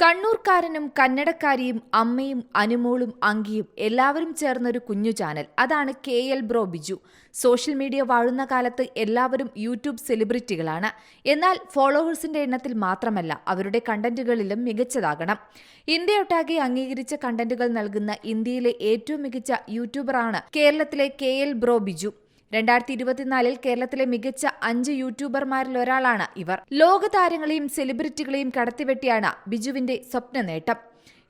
കണ്ണൂർക്കാരനും കന്നഡക്കാരിയും അമ്മയും അനുമോളും അങ്കിയും എല്ലാവരും ചേർന്നൊരു കുഞ്ഞു ചാനൽ. അതാണ് K L bro Biju. Social media വാഴുന്ന കാലത്ത് എല്ലാവരും യൂട്യൂബ് സെലിബ്രിറ്റികളാണ്. എന്നാൽ ഫോളോവേഴ്സിന്റെ എണ്ണത്തിൽ മാത്രമല്ല അവരുടെ കണ്ടന്റുകളിലും മികച്ചതാകണം. ഇന്ത്യയൊട്ടാകെ അംഗീകരിച്ച കണ്ടന്റുകൾ നൽകുന്ന ഇന്ത്യയിലെ ഏറ്റവും മികച്ച യൂട്യൂബറാണ് കേരളത്തിലെ കെ എൽ ബ്രോ ബിജു. രണ്ടായിരത്തി ഇരുപത്തിനാലിൽ കേരളത്തിലെ മികച്ച അഞ്ച് യൂട്യൂബർമാരിൽ ഒരാളാണ് ഇവർ. ലോകതാരങ്ങളെയും സെലിബ്രിറ്റികളെയും കടത്തിവെട്ടിയാണ് ബിജുവിന്റെ സ്വപ്ന നേട്ടം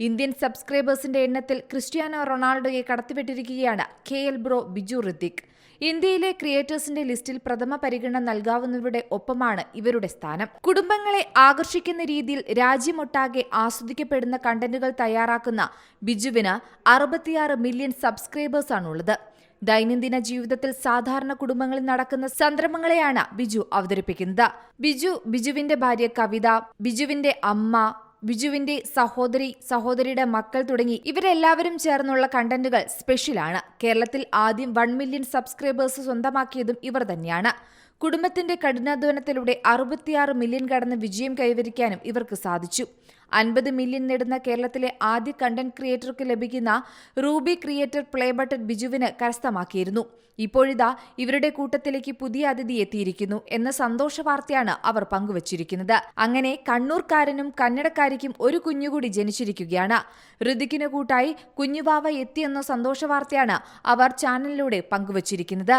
ഇന്ത്യൻ സബ്സ്ക്രൈബേഴ്സിന്റെ എണ്ണത്തിൽ ക്രിസ്ത്യാനോ റൊണാൾഡോയെ കടത്തിവെട്ടിരിക്കുകയാണ് K L bro Biju Hrithik ഇന്ത്യയിലെ ക്രിയേറ്റേഴ്സിന്റെ ലിസ്റ്റിൽ പ്രഥമ പരിഗണന നൽകാവുന്നവരുടെ ഒപ്പമാണ് ഇവരുടെ സ്ഥാനം. കുടുംബങ്ങളെ ആകർഷിക്കുന്ന രീതിയിൽ രാജ്യമൊട്ടാകെ ആസ്വദിക്കപ്പെടുന്ന കണ്ടന്റുകൾ തയ്യാറാക്കുന്ന ബിജുവിന് അറുപത്തിയാറ് മില്യൺ സബ്സ്ക്രൈബേഴ്സാണുള്ളത്. ദൈനംദിന ജീവിതത്തിൽ സാധാരണ കുടുംബങ്ങളിൽ നടക്കുന്ന സംരംഭങ്ങളെയാണ് ബിജു അവതരിപ്പിക്കുന്നത്. ബിജു ബിജുവിന്റെ ഭാര്യ കവിത ബിജുവിന്റെ അമ്മ ബിജുവിന്റെ സഹോദരി സഹോദരിയുടെ മക്കൾ തുടങ്ങി ഇവരെല്ലാവരും ചേർന്നുള്ള കണ്ടന്റുകൾ സ്പെഷ്യലാണ് കേരളത്തിൽ ആദ്യം വൺ മില്യൺ സബ്സ്ക്രൈബേഴ്സ് സ്വന്തമാക്കിയതും ഇവർ തന്നെയാണ്. കുടുംബത്തിന്റെ കഠിനാധ്വാനത്തിലൂടെ അറുപത്തിയാറ് മില്യൺ കടന്ന് വിജയം കൈവരിക്കാനും ഇവർക്ക് സാധിച്ചു. അൻപത് മില്യൺ നേടുന്ന കേരളത്തിലെ ആദ്യ കണ്ടന്റ് ക്രിയേറ്റർക്ക് ലഭിക്കുന്ന റൂബി ക്രിയേറ്റർ പ്ലേ ബട്ടൺ ബിജുവിന് കരസ്ഥമാക്കിയിരുന്നു. ഇപ്പോഴിതാ ഇവരുടെ കൂട്ടത്തിലേക്ക് പുതിയ അതിഥി എത്തിയിരിക്കുന്നു എന്ന സന്തോഷ വാർത്തയാണ് അവർ പങ്കുവച്ചിരിക്കുന്നത്. അങ്ങനെ കണ്ണൂർക്കാരനും കന്നഡക്കാരിക്കും ഒരു കുഞ്ഞുകൂടി ജനിച്ചിരിക്കുകയാണ്. ഋതിക്കിന് കൂട്ടായി കുഞ്ഞുവാവ എത്തിയെന്ന സന്തോഷ വാർത്തയാണ് അവർ ചാനലിലൂടെ പങ്കുവച്ചിരിക്കുന്നത്.